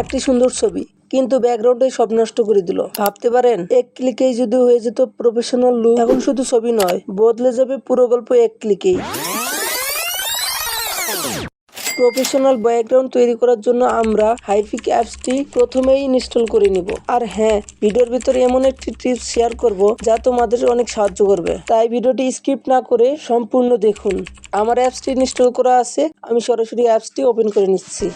একটি সুন্দর ছবি, কিন্তু ব্যাকগ্রাউন্ডে সব নষ্ট করে দিল। ভাবতে পারেন, এক ক্লিকেই যদি হয়ে যেত প্রফেশনাল লুক এখন শুধু ছবি নয়, বদলে যাবে পুরো গল্প এক ক্লিকেই। প্রফেশনাল ব্যাকগ্রাউন্ড তৈরি করার জন্য আমরা হাইফিক অ্যাপসটি প্রথমেই ইনস্টল করে নিব। আর হ্যাঁ ভিডিওর ভিতরে এমন একটি টিপস শেয়ার করব, যা তোমাদের অনেক সাহায্য করবে। তাই ভিডিওটি স্কিপ না করে সম্পূর্ণ দেখুন। আমার অ্যাপসটি ইনস্টল করা আছে, আমি সরাসরি অ্যাপসটি ওপেন করে নিচ্ছি।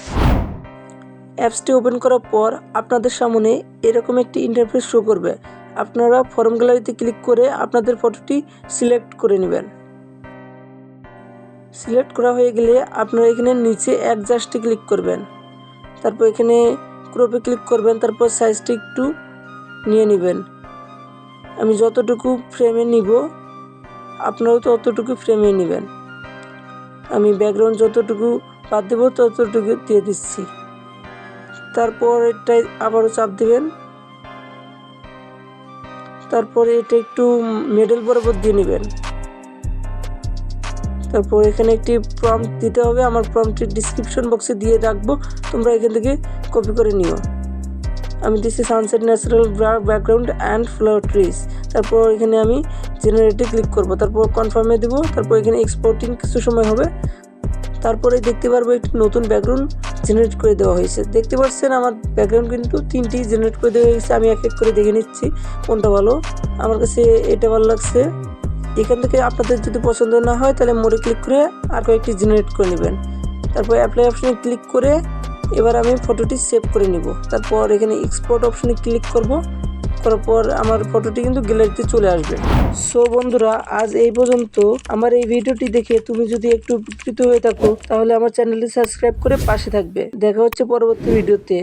অ্যাপসটি ওপেন করার পর আপনাদের সামনে এরকম একটি ইন্টারফেস শো করবে। আপনারা ফর্ম গ্যালারিতে ক্লিক করে আপনাদের ফটোটি সিলেক্ট করে নেবেন। সিলেক্ট করা হয়ে গেলে আপনারা এখানে নিচে অ্যাডজাস্টে ক্লিক করবেন। তারপর এখানে ক্রপে ক্লিক করবেন, তারপর সাইজটি একটু নিয়ে নেবেন। আমি যতটুকু ফ্রেমে নিব, আপনারাও ততটুকু ফ্রেমে নেবেন। আমি ব্যাকগ্রাউন্ড যতটুকু বাদ দেবো, ততটুকু দিয়ে দিচ্ছি। তারপর এটাই আবারও চাপ দিবেন। তারপরে এটা একটু মিডল বরাবর দিয়ে নেবেন। তারপর এখানে একটি প্রম্পট দিতে হবে। আমার প্রম্পটটি ডিসক্রিপশন বক্সে দিয়ে রাখব। তোমরা এখান থেকে কপি করে নিও। আমি দিচ্ছি sunset natural background and flower trees তারপর এখানে আমি জেনারেটে ক্লিক করব। তারপর কনফার্মে দেব। তারপর এখানে এক্সপোর্টিং কিছু সময় হবে। তারপরে দেখতে পারব একটি নতুন ব্যাকগ্রাউন্ড জেনারেট করে দেওয়া হয়েছে। দেখতে পাচ্ছেন আমার ব্যাকগ্রাউন্ড কিন্তু তিনটি জেনারেট করে দেওয়া হয়েছে। আমি এক এক করে দেখে নিচ্ছি কোনটা ভালো। আমার কাছে এটা ভালো লাগছে। এখান থেকে আপনাদের যদি পছন্দ না হয় তাহলে মোড়ে ক্লিক করে আর কয়েকটি জেনারেট করে নেবেন। তারপর অ্যাপ্লাই অপশানে ক্লিক করে এবার আমি ফটোটি সেভ করে নিব। তারপর এখানে এক্সপোর্ট অপশনে ক্লিক করব। করার পর আমার ফটোটি কিন্তু গ্যালারিতে চলে আসবে। সো বন্ধুরা, আজ এই পর্যন্ত। আমার এই ভিডিওটি দেখে তুমি যদি একটু উপকৃত হয়ে থাকো, তাহলে আমার চ্যানেলটি সাবস্ক্রাইব করে পাশে থাকবে। দেখা হচ্ছে পরবর্তী ভিডিওতে।